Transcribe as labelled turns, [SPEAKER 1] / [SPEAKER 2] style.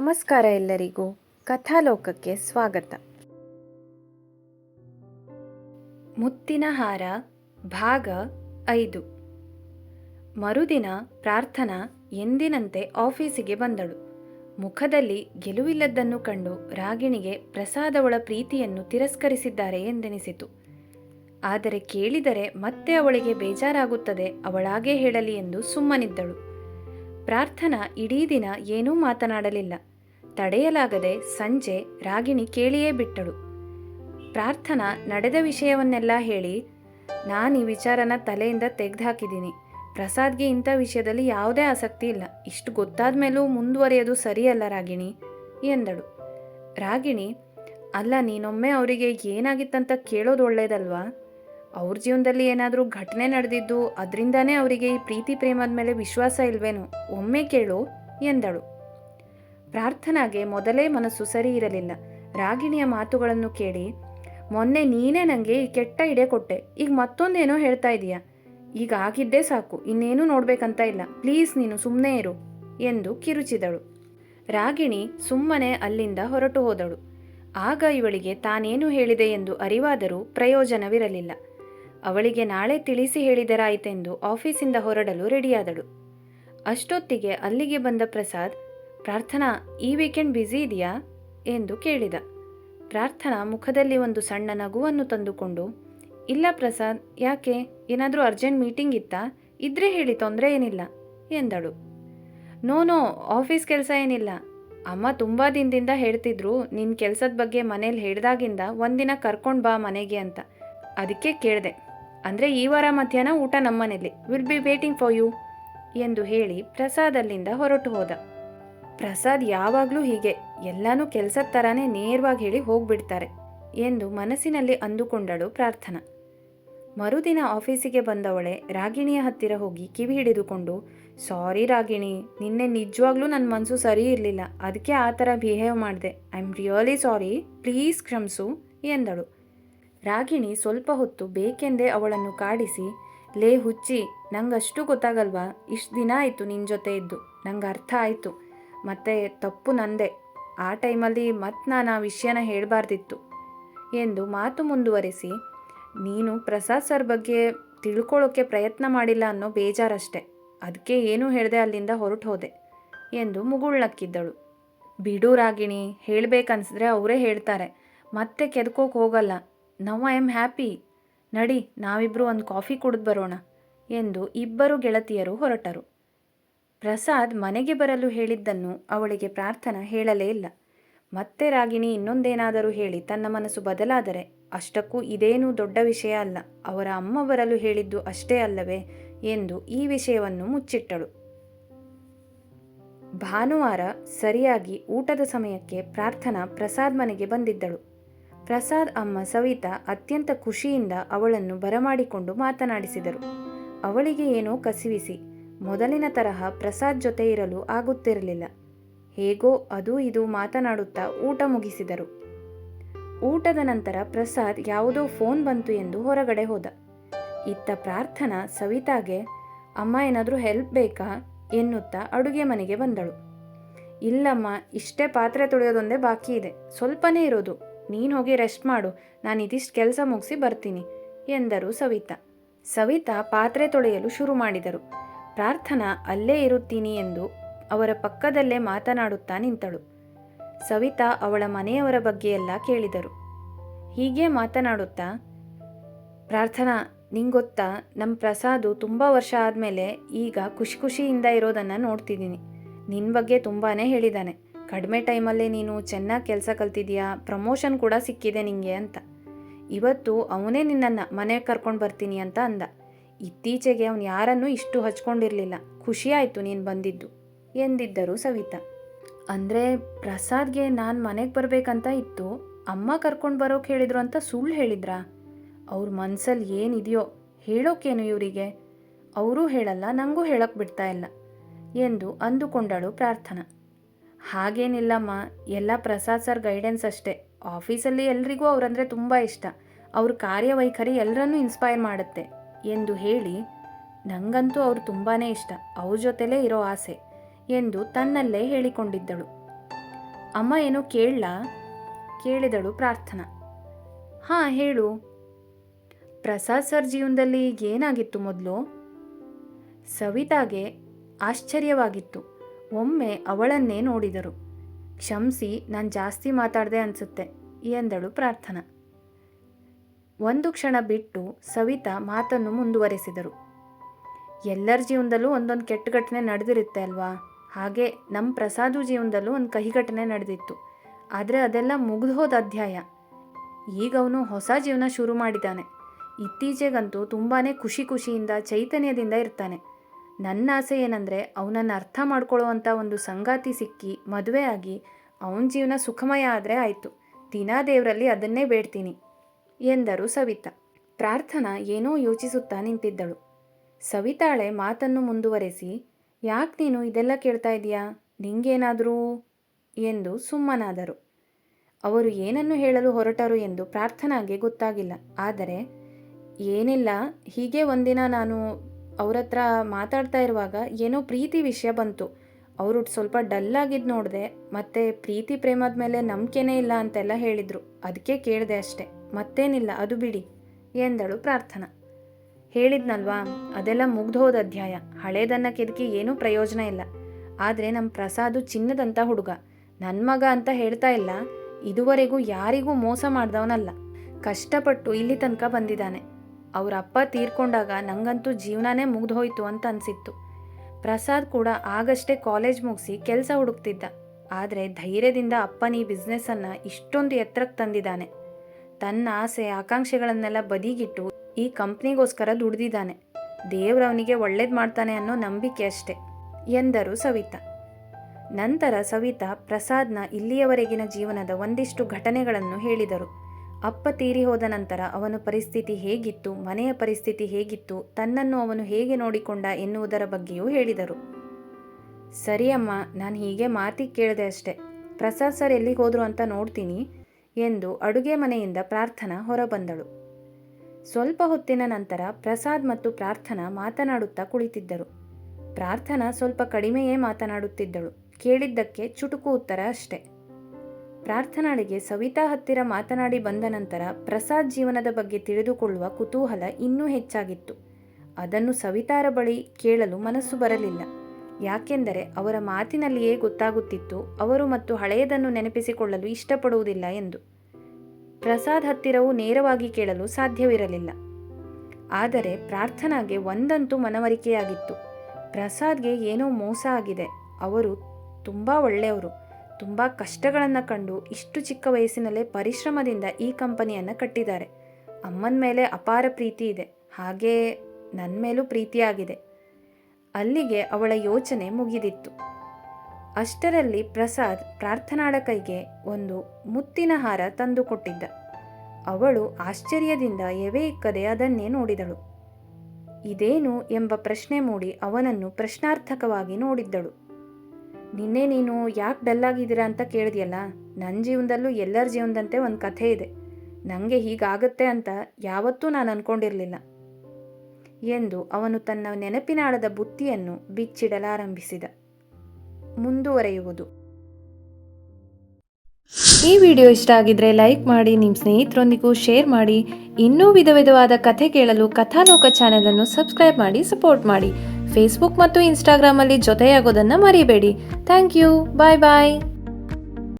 [SPEAKER 1] ನಮಸ್ಕಾರ ಎಲ್ಲರಿಗೂ ಕಥಾಲೋಕಕ್ಕೆ ಸ್ವಾಗತ. ಮುತ್ತಿನ ಹಾರ, ಭಾಗ ಐದು. ಮರುದಿನ ಪ್ರಾರ್ಥನಾ ಎಂದಿನಂತೆ ಆಫೀಸಿಗೆ ಬಂದಳು. ಮುಖದಲ್ಲಿ ಗೆಲುವಿಲ್ಲದ್ದನ್ನು ಕಂಡು ರಾಗಿಣಿಗೆ ಪ್ರಸಾದವಳ ಪ್ರೀತಿಯನ್ನು ತಿರಸ್ಕರಿಸಿದ್ದಾರೆ ಎಂದೆನಿಸಿತು. ಆದರೆ ಕೇಳಿದರೆ ಮತ್ತೆ ಅವಳಿಗೆ ಬೇಜಾರಾಗುತ್ತದೆ, ಅವಳಾಗೇ ಹೇಳಲಿ ಎಂದು ಸುಮ್ಮನಿದ್ದಳು. ಪ್ರಾರ್ಥನಾ ಇಡೀ ದಿನ ಏನೂ ಮಾತನಾಡಲಿಲ್ಲ. ತಡೆಯಲಾಗದೆ ಸಂಜೆ ರಾಗಿಣಿ ಕೇಳಿಯೇ ಬಿಟ್ಟಳು. ಪ್ರಾರ್ಥನಾ ನಡೆದ ವಿಷಯವನ್ನೆಲ್ಲ ಹೇಳಿ, ನಾನು ಈ ವಿಚಾರನ ತಲೆಯಿಂದ ತೆಗೆದುಹಾಕಿದ್ದೀನಿ ಪ್ರಸಾದ್ಗೆ ಇಂಥ ವಿಷಯದಲ್ಲಿ ಯಾವುದೇ ಆಸಕ್ತಿ ಇಲ್ಲ. ಇಷ್ಟು ಗೊತ್ತಾದ ಮೇಲೂ ಮುಂದುವರಿಯೋದು ಸರಿಯಲ್ಲ ರಾಗಿಣಿ, ಎಂದಳು. ರಾಗಿಣಿ, ಅಲ್ಲ ನೀನೊಮ್ಮೆ ಅವರಿಗೆ ಏನಾಗಿತ್ತಂತ ಕೇಳೋದು ಒಳ್ಳೇದಲ್ವಾ? ಅವ್ರ ಜೀವನದಲ್ಲಿ ಏನಾದರೂ ಘಟನೆ ನಡೆದಿದ್ದು, ಅದರಿಂದಾನೇ ಅವರಿಗೆ ಈ ಪ್ರೀತಿ ಪ್ರೇಮದ ಮೇಲೆ ವಿಶ್ವಾಸ ಇಲ್ವೇನೋ, ಒಮ್ಮೆ ಕೇಳು, ಎಂದಳು. ಪ್ರಾರ್ಥನಾಗೆ ಮೊದಲೇ ಮನಸ್ಸು ಸರಿ ಇರಲಿಲ್ಲ. ರಾಗಿಣಿಯ ಮಾತುಗಳನ್ನು ಕೇಳಿ, ಮೊನ್ನೆ ನೀನೇ ನನಗೆ ಈ ಕೆಟ್ಟ ಇಡೆ ಕೊಟ್ಟೆ. ಈಗ ಮತ್ತೊಂದೇನೋ ಹೇಳ್ತಾ ಇದೀಯಾ? ಈಗ ಆಗಿದ್ದೇ ಸಾಕು. ಇನ್ನೇನೂ ನೋಡ್ಬೇಕಂತ ಇಲ್ಲ. ಪ್ಲೀಸ್ ನೀನು ಸುಮ್ಮನೆ ಇರು, ಎಂದು ಕಿರುಚಿದಳು. ರಾಗಿಣಿ ಸುಮ್ಮನೆ ಅಲ್ಲಿಂದ ಹೊರಟು ಹೋದಳು. ಆಗ ಇವಳಿಗೆ ತಾನೇನು ಹೇಳಿದೆ ಎಂದು ಅರಿವಾದರೂ ಪ್ರಯೋಜನವಿರಲಿಲ್ಲ. ಅವಳಿಗೆ ನಾಳೆ ತಿಳಿಸಿ ಹೇಳಿದರಾಯಿತೆಂದು ಆಫೀಸಿಂದ ಹೊರಡಲು ರೆಡಿಯಾದಳು. ಅಷ್ಟೊತ್ತಿಗೆ ಅಲ್ಲಿಗೆ ಬಂದ ಪ್ರಸಾದ್ ಪ್ರಾರ್ಥನಾ, ಈ ವೀಕೆಂಡ್ ಬ್ಯುಸಿ ಇದೆಯಾ? ಎಂದು ಕೇಳಿದ. ಪ್ರಾರ್ಥನಾ ಮುಖದಲ್ಲಿ ಒಂದು ಸಣ್ಣ ನಗುವನ್ನು ತಂದುಕೊಂಡು, ಇಲ್ಲ ಪ್ರಸಾದ್, ಯಾಕೆ? ಏನಾದರೂ ಅರ್ಜೆಂಟ್ ಮೀಟಿಂಗ್ ಇತ್ತಾ? ಇದ್ರೆ ಹೇಳಿ, ತೊಂದರೆ ಏನಿಲ್ಲ, ಎಂದಳು. ನೋ ನೋ ಆಫೀಸ್ ಕೆಲಸ ಏನಿಲ್ಲ. ಅಮ್ಮ ತುಂಬ ದಿನದಿಂದ ಹೇಳ್ತಿದ್ರು ನಿನ್ನ ಕೆಲಸದ ಬಗ್ಗೆ ಮನೇಲಿ ಹೇಳ್ದಾಗಿಂದ ಒಂದಿನ ಕರ್ಕೊಂಡು ಬಾ ಮನೆಗೆ ಅಂತ. ಅದಕ್ಕೆ ಕೇಳಿದೆ. ಅಂದರೆ ಈ ವಾರ ಮಧ್ಯಾಹ್ನ ಊಟ ನಮ್ಮನೇಲಿ. Will be waiting for you ಎಂದು ಹೇಳಿ ಪ್ರಸಾದ್ ಅಲ್ಲಿಂದ ಹೊರಟು ಹೋದ. ಪ್ರಸಾದ್ ಯಾವಾಗಲೂ ಹೀಗೆ. ಎಲ್ಲನೂ ಕೆಲಸದ ಥರನೇ ನೇರವಾಗಿ ಹೇಳಿ ಹೋಗ್ಬಿಡ್ತಾರೆ ಎಂದು ಮನಸ್ಸಿನಲ್ಲಿ ಅಂದುಕೊಂಡಳು ಪ್ರಾರ್ಥನಾ. ಮರುದಿನ ಆಫೀಸಿಗೆ ಬಂದವಳೆ ರಾಗಿಣಿಯ ಹತ್ತಿರ ಹೋಗಿ ಕಿವಿ ಹಿಡಿದುಕೊಂಡು, ಸಾರಿ ರಾಗಿಣಿ, ನಿನ್ನೆ ನಿಜವಾಗ್ಲೂ ನನ್ನ ಮನಸ್ಸು ಸರಿ ಇರಲಿಲ್ಲ. ಅದಕ್ಕೆ ಆ ಥರ ಬಿಹೇವ್ ಮಾಡಿದೆ. I am really sorry. Please ಕ್ಷಮಿಸು, ಎಂದಳು. ರಾಗಿಣಿ ಸ್ವಲ್ಪ ಹೊತ್ತು ಬೇಕೆಂದೇ ಅವಳನ್ನು ಕಾಡಿಸಿ, ಲೇ ಹುಚ್ಚಿ, ನಂಗಷ್ಟು ಗೊತ್ತಾಗಲ್ವಾ? ಇಷ್ಟು ದಿನ ಆಯಿತು ನಿನ್ನ ಜೊತೆ ಇದ್ದು. ನಂಗೆ ಅರ್ಥ ಆಯಿತು. ಮತ್ತೆ ತಪ್ಪು ನಂದೆ. ಆ ಟೈಮಲ್ಲಿ ಮತ್ತೆ ನಾನು ಆ ವಿಷಯನ ಹೇಳಬಾರ್ದಿತ್ತು ಎಂದು ಮಾತು ಮುಂದುವರಿಸಿ, ನೀನು ಪ್ರಸಾದ್ ಸರ್ ಬಗ್ಗೆ ತಿಳ್ಕೊಳ್ಳೋಕ್ಕೆ ಪ್ರಯತ್ನ ಮಾಡಿಲ್ಲ ಅನ್ನೋ ಬೇಜಾರಷ್ಟೆ. ಅದಕ್ಕೆ ಏನೂ ಹೇಳಿದೆ ಅಲ್ಲಿಂದ ಹೊರಟು ಹೋದೆ ಎಂದು ಮುಗುಳ್ನಕ್ಕಿದ್ದಳು ಬಿಡು ರಾಗಿಣಿ, ಹೇಳಬೇಕನ್ಸಿದ್ರೆ ಅವರೇ ಹೇಳ್ತಾರೆ. ಮತ್ತೆ ಕೆದ್ಕೋಕೆ ಹೋಗಲ್ಲ. Now I am happy. ನಡಿ ನಾವಿಬ್ಬರು ಒಂದು ಕಾಫಿ ಕುಡಿದು ಬರೋಣ ಎಂದು ಇಬ್ಬರು ಗೆಳತಿಯರು ಹೊರಟರು. ಪ್ರಸಾದ್ ಮನೆಗೆ ಬರಲು ಹೇಳಿದ್ದನ್ನು ಅವಳಿಗೆ ಪ್ರಾರ್ಥನಾ ಹೇಳಲೇ ಇಲ್ಲ. ಮತ್ತೆ ರಾಗಿಣಿ ಇನ್ನೊಂದೇನಾದರೂ ಹೇಳಿ ತನ್ನ ಮನಸ್ಸು ಬದಲಾದರೆ ಅಷ್ಟಕ್ಕೂ ಇದೇನೂ ದೊಡ್ಡ ವಿಷಯ ಅಲ್ಲ. ಅವರ ಅಮ್ಮ ಬರಲು ಹೇಳಿದ್ದು ಅಷ್ಟೇ ಅಲ್ಲವೇ ಎಂದು ಈ ವಿಷಯವನ್ನು ಮುಚ್ಚಿಟ್ಟಳು. ಭಾನುವಾರ ಸರಿಯಾಗಿ ಊಟದ ಸಮಯಕ್ಕೆ ಪ್ರಾರ್ಥನಾ ಪ್ರಸಾದ್ ಮನೆಗೆ ಬಂದಿದ್ದಳು. ಪ್ರಸಾದ್ ಅಮ್ಮ ಸವಿತಾ ಅತ್ಯಂತ ಖುಷಿಯಿಂದ ಅವಳನ್ನು ಬರಮಾಡಿಕೊಂಡು ಮಾತನಾಡಿಸಿದರು. ಅವಳಿಗೆ ಏನೋ ಕಸಿವಿಸಿ ಮೊದಲಿನ ತರಹ ಪ್ರಸಾದ್ ಜೊತೆ ಇರಲು ಆಗುತ್ತಿರಲಿಲ್ಲ. ಹೇಗೋ ಅದು ಇದು ಮಾತನಾಡುತ್ತಾ ಊಟ ಮುಗಿಸಿದರು. ಊಟದ ನಂತರ ಪ್ರಸಾದ್ ಯಾವುದೋ ಫೋನ್ ಬಂತು ಎಂದು ಹೊರಗಡೆ ಹೋದ. ಇತ್ತ ಪ್ರಾರ್ಥನಾ ಸವಿತಾಗೆ, ಅಮ್ಮ, ಏನಾದರೂ ಹೆಲ್ಪ್ ಬೇಕಾ? ಎನ್ನುತ್ತಾ ಅಡುಗೆ ಮನೆಗೆ ಬಂದಳು. ಇಲ್ಲಮ್ಮ, ಇಷ್ಟೇ ಪಾತ್ರೆ ತೊಳೆಯೋದೊಂದೇ ಬಾಕಿ ಇದೆ. ಸ್ವಲ್ಪನೇ ಇರೋದು. ನೀನು ಹೋಗಿ ರೆಸ್ಟ್ ಮಾಡು. ನಾನು ಇದಿಷ್ಟು ಕೆಲಸ ಮುಗಿಸಿ ಬರ್ತೀನಿ, ಎಂದರು ಸವಿತಾ. ಸವಿತಾ ಪಾತ್ರೆ ತೊಳೆಯಲು ಶುರು ಮಾಡಿದರು. ಪ್ರಾರ್ಥನಾ ಅಲ್ಲೇ ಇರುತ್ತೀನಿ ಎಂದು ಅವರ ಪಕ್ಕದಲ್ಲೇ ಮಾತನಾಡುತ್ತಾ ನಿಂತಳು. ಸವಿತಾ ಅವಳ ಮನೆಯವರ ಬಗ್ಗೆ ಎಲ್ಲ ಕೇಳಿದರು. ಹೀಗೆ ಮಾತನಾಡುತ್ತಾ, ಪ್ರಾರ್ಥನಾ, ನಿಂಗೊತ್ತಾ? ನಮ್ಮ ಪ್ರಸಾದು ತುಂಬ ವರ್ಷ ಆದಮೇಲೆ ಈಗ ಖುಷಿ ಖುಷಿಯಿಂದ ಇರೋದನ್ನು ನೋಡ್ತಿದ್ದೀನಿ. ನಿನ್ನ ಬಗ್ಗೆ ತುಂಬಾ ಹೇಳಿದ್ದಾನೆ ಕಡಿಮೆ ಟೈಮಲ್ಲೇ ನೀನು ಚೆನ್ನಾಗಿ ಕೆಲಸ ಕಲ್ತಿದ್ಯಾ? ಪ್ರಮೋಷನ್ ಕೂಡ ಸಿಕ್ಕಿದೆ ನಿಂಗೆ ಅಂತ. ಇವತ್ತು ಅವನೇ ನಿನ್ನನ್ನು ಮನೆಗೆ ಕರ್ಕೊಂಡು ಬರ್ತೀನಿ ಅಂತ ಅಂದ. ಇತ್ತೀಚೆಗೆ ಅವನು ಯಾರನ್ನೂ ಇಷ್ಟು ಹಚ್ಕೊಂಡಿರಲಿಲ್ಲ. ಖುಷಿಯಾಯಿತು ನೀನು ಬಂದಿದ್ದು, ಎಂದಿದ್ದರು ಸವಿತಾ. ಅಂದರೆ ಪ್ರಸಾದ್ಗೆ ನಾನು ಮನೆಗೆ ಬರಬೇಕಂತ ಇತ್ತು, ಅಮ್ಮ ಕರ್ಕೊಂಡು ಬರೋಕೆ ಹೇಳಿದ್ರು ಅಂತ ಸುಳ್ಳು ಹೇಳಿದ್ರಾ? ಅವ್ರ ಮನಸ್ಸಲ್ಲಿ ಏನಿದೆಯೋ ಹೇಳೋಕೇನು ಇವರಿಗೆ? ಅವರೂ ಹೇಳಲ್ಲ ನನಗೂ ಹೇಳಕ್ಕೆ ಬಿಡ್ತಾ ಇಲ್ಲ, ಎಂದು ಅಂದುಕೊಂಡಳು ಪ್ರಾರ್ಥನಾ. ಹಾಗೇನಿಲ್ಲಮ್ಮ, ಎಲ್ಲ ಪ್ರಸಾದ್ ಸರ್ ಗೈಡೆನ್ಸ್ ಅಷ್ಟೇ. ಆಫೀಸಲ್ಲಿ ಎಲ್ರಿಗೂ ಅವರಂದರೆ ತುಂಬ ಇಷ್ಟ. ಅವ್ರ ಕಾರ್ಯವೈಖರಿ ಎಲ್ಲರನ್ನೂ ಇನ್ಸ್ಪೈರ್ ಮಾಡುತ್ತೆ. ಎಂದು ಹೇಳಿ, ನಂಗಂತೂ ಅವ್ರು ತುಂಬಾ ಇಷ್ಟ, ಅವ್ರ ಜೊತೆಲೇ ಇರೋ ಆಸೆ, ಎಂದು ತನ್ನಲ್ಲೇ ಹೇಳಿಕೊಂಡಿದ್ದಳು. ಅಮ್ಮ ಏನೋ ಕೇಳಲ ಕೇಳಿದಳು ಪ್ರಾರ್ಥನಾ. ಹಾಂ, ಹೇಳು. ಪ್ರಸಾದ್ ಸರ್ ಜೀವನದಲ್ಲಿ ಏನಾಗಿತ್ತು ಮೊದಲು? ಸವಿತಾಗೆ ಆಶ್ಚರ್ಯವಾಗಿತ್ತು. ಒಮ್ಮೆ ಅವಳನ್ನೇ ನೋಡಿದರು. ಕ್ಷಮಿಸಿ, ನಾನು ಜಾಸ್ತಿ ಮಾತಾಡಿದೆ ಅನಿಸುತ್ತೆ, ಎಂದಳು ಪ್ರಾರ್ಥನಾ. ಒಂದು ಕ್ಷಣ ಬಿಟ್ಟು ಸವಿತಾ ಮಾತನ್ನು ಮುಂದುವರೆಸಿದರು. ಎಲ್ಲರ ಜೀವನದಲ್ಲೂ ಒಂದೊಂದು ಕೆಟ್ಟ ಘಟನೆ ನಡೆದಿರುತ್ತೆ ಅಲ್ವಾ? ಹಾಗೆ ನಮ್ಮ ಪ್ರಸಾದು ಜೀವನದಲ್ಲೂ ಒಂದು ಕಹಿ ಘಟನೆ ನಡೆದಿತ್ತು. ಆದರೆ ಅದೆಲ್ಲ ಮುಗಿದು ಹೋದ ಅಧ್ಯಾಯ. ಈಗ ಅವನು ಹೊಸ ಜೀವನ ಶುರು ಮಾಡಿದ್ದಾನೆ. ಇತ್ತೀಚೆಗಂತೂ ತುಂಬಾ ಖುಷಿ ಖುಷಿಯಿಂದ, ಚೈತನ್ಯದಿಂದ ಇರ್ತಾನೆ. ನನ್ನ ಆಸೆ ಏನಂದರೆ ಅವನನ್ನು ಅರ್ಥ ಮಾಡ್ಕೊಳ್ಳುವಂಥ ಒಂದು ಸಂಗಾತಿ ಸಿಕ್ಕಿ ಮದುವೆ ಆಗಿ ಅವನ ಜೀವನ ಸುಖಮಯ ಆದರೆ ಆಯಿತು. ದಿನಾ ದೇವರಲ್ಲಿ ಅದನ್ನೇ ಬೇಡ್ತೀನಿ. ಎಂದರು ಸವಿತಾ. ಪ್ರಾರ್ಥನಾ ಏನೋ ಯೋಚಿಸುತ್ತಾ ನಿಂತಿದ್ದಳು. ಸವಿತಾಳೆ ಮಾತನ್ನು ಮುಂದುವರೆಸಿ, ಯಾಕೆ ನೀನು ಇದೆಲ್ಲ ಕೇಳ್ತಾ ಇದೀಯಾ? ನಿಂಗೇನಾದರೂ? ಎಂದು ಸುಮ್ಮನಾದರು. ಅವರು ಏನನ್ನು ಹೇಳಲು ಹೊರಟರು ಎಂದು ಪ್ರಾರ್ಥನಾಗೆ ಗೊತ್ತಾಗಿಲ್ಲ. ಆದರೆ, ಏನಿಲ್ಲ, ಹೀಗೆ ಒಂದಿನ ನಾನು ಅವ್ರ ಹತ್ರ ಮಾತಾಡ್ತಾ ಇರುವಾಗ ಏನೋ ಪ್ರೀತಿ ವಿಷಯ ಬಂತು. ಅವರು ಸ್ವಲ್ಪ ಡಲ್ ಆಗಿದ್ದು ನೋಡಿದೆ, ಮತ್ತು ಪ್ರೀತಿ ಪ್ರೇಮದ ಮೇಲೆ ನಂಬಿಕೆನೇ ಇಲ್ಲ ಅಂತೆಲ್ಲ ಹೇಳಿದರು. ಅದಕ್ಕೆ ಕೇಳಿದೆ ಅಷ್ಟೆ. ಮತ್ತೇನಿಲ್ಲ, ಅದು ಬಿಡಿ ಎಂದಳು ಪ್ರಾರ್ಥನಾ. ಹೇಳಿದ್ನಲ್ವಾ, ಅದೆಲ್ಲ ಮುಗ್ದೋದ ಅಧ್ಯಾಯ. ಹಳೇದನ್ನ ಕೆದಕಿ ಏನೂ ಪ್ರಯೋಜನ ಇಲ್ಲ. ಆದರೆ ನಮ್ಮ ಪ್ರಸಾದು ಚಿನ್ನದಂಥ ಹುಡುಗ. ನನ್ನ ಮಗ ಅಂತ ಹೇಳ್ತಾ ಇಲ್ಲ, ಇದುವರೆಗೂ ಯಾರಿಗೂ ಮೋಸ ಮಾಡ್ದವನಲ್ಲ. ಕಷ್ಟಪಟ್ಟು ಇಲ್ಲಿ ತನಕ ಬಂದಿದ್ದಾನೆ. ಅವ್ರ ಅಪ್ಪ ತೀರ್ಕೊಂಡಾಗ ನಂಗಂತೂ ಜೀವನನೇ ಮುಗ್ದೋಯ್ತು ಅಂತ ಅನಿಸಿತ್ತು. ಪ್ರಸಾದ್ ಕೂಡ ಆಗಷ್ಟೇ ಕಾಲೇಜ್ ಮುಗಿಸಿ ಕೆಲಸ ಹುಡುಕ್ತಿದ್ದ. ಆದರೆ ಧೈರ್ಯದಿಂದ ಅಪ್ಪನ ಈ ಬಿಸ್ನೆಸ್ಸನ್ನು ಇಷ್ಟೊಂದು ಎತ್ತರಕ್ಕೆ ತಂದಿದ್ದಾನೆ. ತನ್ನ ಆಸೆ, ಆಕಾಂಕ್ಷೆಗಳನ್ನೆಲ್ಲ ಬದಿಗಿಟ್ಟು ಈ ಕಂಪ್ನಿಗೋಸ್ಕರ ದುಡ್ದಿದ್ದಾನೆ. ದೇವ್ರ ಅವನಿಗೆ ಒಳ್ಳೇದು ಮಾಡ್ತಾನೆ ಅನ್ನೋ ನಂಬಿಕೆ ಅಷ್ಟೆ, ಎಂದರು ಸವಿತಾ. ನಂತರ ಸವಿತಾ ಪ್ರಸಾದ್ನ ಇಲ್ಲಿಯವರೆಗಿನ ಜೀವನದ ಒಂದಿಷ್ಟು ಘಟನೆಗಳನ್ನು ಹೇಳಿದರು. ಅಪ್ಪ ತೀರಿ ಹೋದ ನಂತರ ಅವನ ಪರಿಸ್ಥಿತಿ ಹೇಗಿತ್ತು, ಮನೆಯ ಪರಿಸ್ಥಿತಿ ಹೇಗಿತ್ತು, ತನ್ನನ್ನು ಅವನು ಹೇಗೆ ನೋಡಿಕೊಂಡ ಎನ್ನುವುದರ ಬಗ್ಗೆಯೂ ಹೇಳಿದರು. ಸರಿಯಮ್ಮ, ನಾನು ಹೀಗೆ ಮಾತಿ ಕೇಳಿದೆ ಅಷ್ಟೆ. ಪ್ರಸಾದ್ ಸರ್ ಎಲ್ಲಿಗೆ ಹೋದರು ಅಂತ ನೋಡ್ತೀನಿ. ಎಂದು ಅಡುಗೆ ಮನೆಯಿಂದ ಪ್ರಾರ್ಥನಾ ಹೊರಬಂದಳು. ಸ್ವಲ್ಪ ಹೊತ್ತಿನ ನಂತರ ಪ್ರಸಾದ್ ಮತ್ತು ಪ್ರಾರ್ಥನಾ ಮಾತನಾಡುತ್ತಾ ಕುಳಿತಿದ್ದರು. ಪ್ರಾರ್ಥನಾ ಸ್ವಲ್ಪ ಕಡಿಮೆಯೇ ಮಾತನಾಡುತ್ತಿದ್ದಳು. ಕೇಳಿದ್ದಕ್ಕೆ ಚುಟುಕು ಉತ್ತರ ಅಷ್ಟೆ. ಪ್ರಾರ್ಥನಾಳಿಗೆ ಸವಿತಾ ಹತ್ತಿರ ಮಾತನಾಡಿ ಬಂದ ನಂತರ ಪ್ರಸಾದ್ ಜೀವನದ ಬಗ್ಗೆ ತಿಳಿದುಕೊಳ್ಳುವ ಕುತೂಹಲ ಇನ್ನೂ ಹೆಚ್ಚಾಗಿತ್ತು. ಅದನ್ನು ಸವಿತಾರ ಬಳಿ ಕೇಳಲು ಮನಸ್ಸು ಬರಲಿಲ್ಲ. ಯಾಕೆಂದರೆ ಅವರ ಮಾತಿನಲ್ಲಿಯೇ ಗೊತ್ತಾಗುತ್ತಿತ್ತು, ಅವರು ಮತ್ತು ಹಳೆಯದನ್ನು ನೆನಪಿಸಿಕೊಳ್ಳಲು ಇಷ್ಟಪಡುವುದಿಲ್ಲ ಎಂದು. ಪ್ರಸಾದ್ ಹತ್ತಿರವೂ ನೇರವಾಗಿ ಕೇಳಲು ಸಾಧ್ಯವಿರಲಿಲ್ಲ. ಆದರೆ ಪ್ರಾರ್ಥನಾಗೆ ಒಂದಂತೂ ಮನವರಿಕೆಯಾಗಿತ್ತು. ಪ್ರಸಾದ್ಗೆ ಏನೋ ಮೋಸ ಆಗಿದೆ. ಅವರು ತುಂಬ ಒಳ್ಳೆಯವರು. ತುಂಬ ಕಷ್ಟಗಳನ್ನು ಕಂಡು ಇಷ್ಟು ಚಿಕ್ಕ ವಯಸ್ಸಿನಲ್ಲೇ ಪರಿಶ್ರಮದಿಂದ ಈ ಕಂಪನಿಯನ್ನು ಕಟ್ಟಿದ್ದಾರೆ. ಅಮ್ಮನ ಮೇಲೆ ಅಪಾರ ಪ್ರೀತಿ ಇದೆ. ಹಾಗೇ ನನ್ನ ಮೇಲೂ ಪ್ರೀತಿಯಾಗಿದೆ. ಅಲ್ಲಿಗೆ ಅವಳ ಯೋಚನೆ ಮುಗಿದಿತ್ತು. ಅಷ್ಟರಲ್ಲಿ ಪ್ರಸಾದ್ ಪ್ರಾರ್ಥನಾಳ ಕೈಗೆ ಒಂದು ಮುತ್ತಿನ ಹಾರ ತಂದುಕೊಟ್ಟಿದ್ದ ಅವಳು ಆಶ್ಚರ್ಯದಿಂದ ಎವೆ ಇಕ್ಕದೆ ಅದನ್ನೇ ನೋಡಿದಳು. ಇದೇನು ಎಂಬ ಪ್ರಶ್ನೆ ಮೂಡಿ ಅವನನ್ನು ಪ್ರಶ್ನಾರ್ಥಕವಾಗಿ ನೋಡಿದ್ದಳು. ನಿನ್ನೆ ನೀನು ಯಾಕೆ ಡಲ್ಲಾಗಿದ್ದೀರಾ ಅಂತ ಕೇಳಿದೆಯಲ್ಲ ನನ್ನ ಜೀವನದಲ್ಲೂ ಎಲ್ಲರ ಜೀವನದಂತೆ ಒಂದು ಕಥೆ ಇದೆ. ನನಗೆ ಹೀಗಾಗತ್ತೆ ಅಂತ ಯಾವತ್ತೂ ನಾನು ಅಂದ್ಕೊಂಡಿರಲಿಲ್ಲ ಎಂದು ಅವನು ತನ್ನ ನೆನಪಿನಾಳದ ಬುತ್ತಿಯನ್ನು ಬಿಚ್ಚಿಡಲಾರಂಭಿಸಿದ. ಮುಂದುವರೆಯುವುದು. ಈ ವಿಡಿಯೋ ಇಷ್ಟ ಆಗಿದ್ರೆ ಲೈಕ್ ಮಾಡಿ ನಿಮ್ಮ ಸ್ನೇಹಿತರೊಂದಿಗೂ ಶೇರ್ ಮಾಡಿ, ಇನ್ನೂ ವಿಧ ವಿಧವಾದ ಕಥೆ ಕೇಳಲು ಕಥಾಲೋಕ ಚಾನೆಲನ್ನು ಸಬ್ಸ್ಕ್ರೈಬ್ ಮಾಡಿ, ಸಪೋರ್ಟ್ ಮಾಡಿ. ಫೇಸ್ಬುಕ್ ಮತ್ತು ಇನ್ಸ್ಟಾಗ್ರಾಮಲ್ಲಿ ಜೊತೆಯಾಗೋದನ್ನು ಮರಿಬೇಡಿ. Thank you. Bye bye.